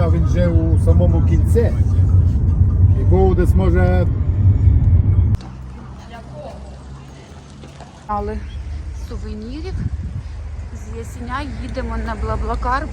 Хоча він вже у самому кінці. І був десь може Але сувенірів з Ясеня їдемо на Блаблакар.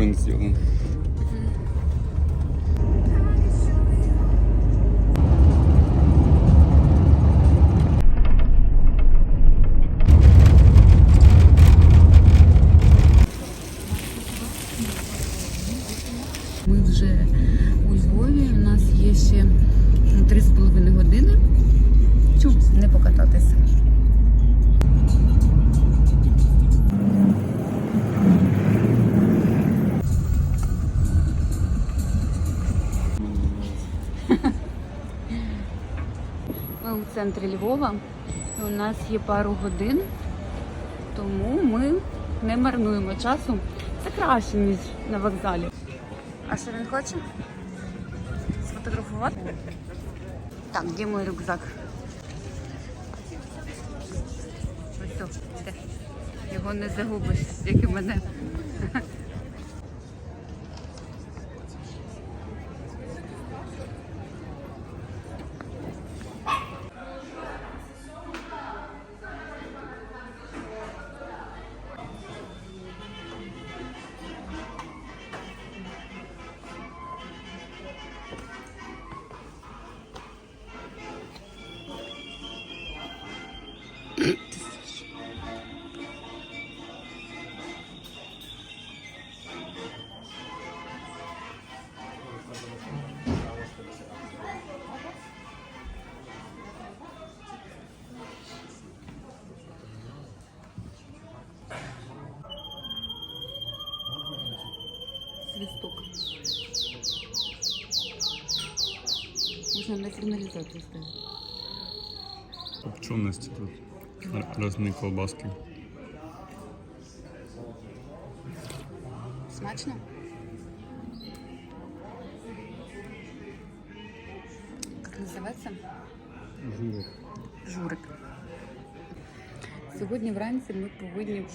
Чекпоінт зроблений. У центрі Львова. У нас є пару годин, тому ми не марнуємо часу. Це краще, ніж на вокзалі. А що він хоче? Сфотографувати? Так, де мій рюкзак? Ось. Його не загубиш, як і мене. Свисток. Можна на сигналізацію ставити. Копченості тут. Різні колбаски. Смачно? Як називається? Журик. Журик. Сьогодні вранці ми повинні.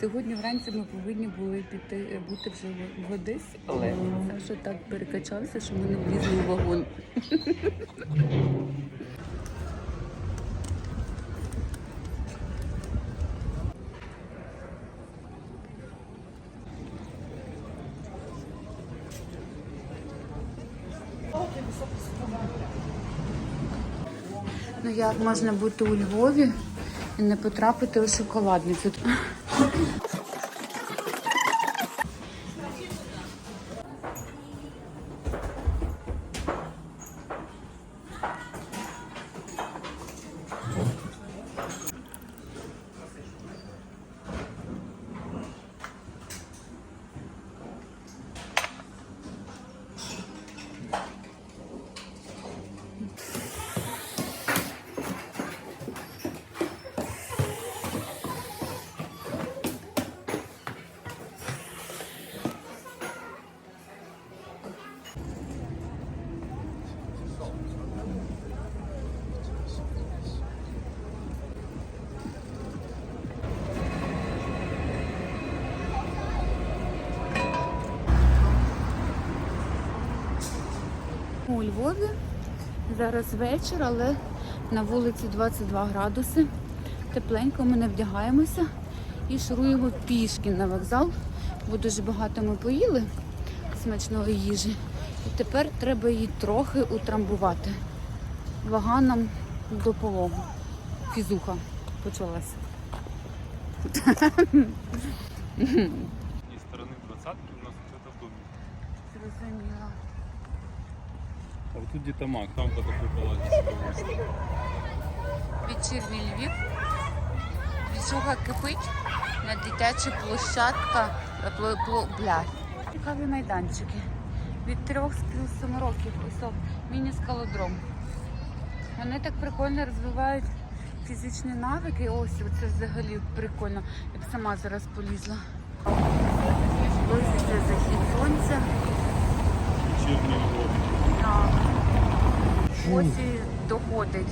Сьогодні вранці ми повинні були піти бути вже в- в Одесі, але Саша так перекачався, що ми не влізли у вагон. Ну як можна бути у Львові і не потрапити у шоколадницю? У Львові зараз вечір, але на вулиці 22 градуси. Тепленько ми не вдягаємося і шуруємо пішки на вокзал, бо дуже багато ми поїли смачної їжі. І тепер треба її трохи утрамбувати. Вага нам в допомогу. Фізуха почалася. І сторони двадцятки у нас це в домі. А вот тут дітамак, там по такой палаті. Вечірній Львів. Вісуха кипить на дитяча площадка. е, Бля. Цікаві майданчики. Від 3 плюс 7 років. Ось міні-скалодром. Вони так прикольно розвивають фізичні навики. Ось це взагалі прикольно. Я б сама зараз полізла. Ось і доходить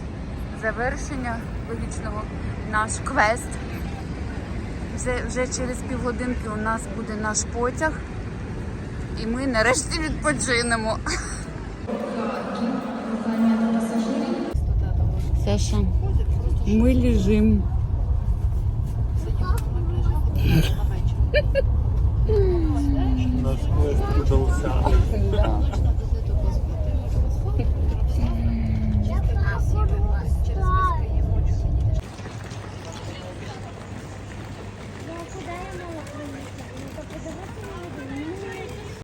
завершення логічного наш квест. Вже, вже через півгодинки у нас буде наш потяг. І ми нарешті відпочинемо. Саша, ми лежимо. Наш квест удався.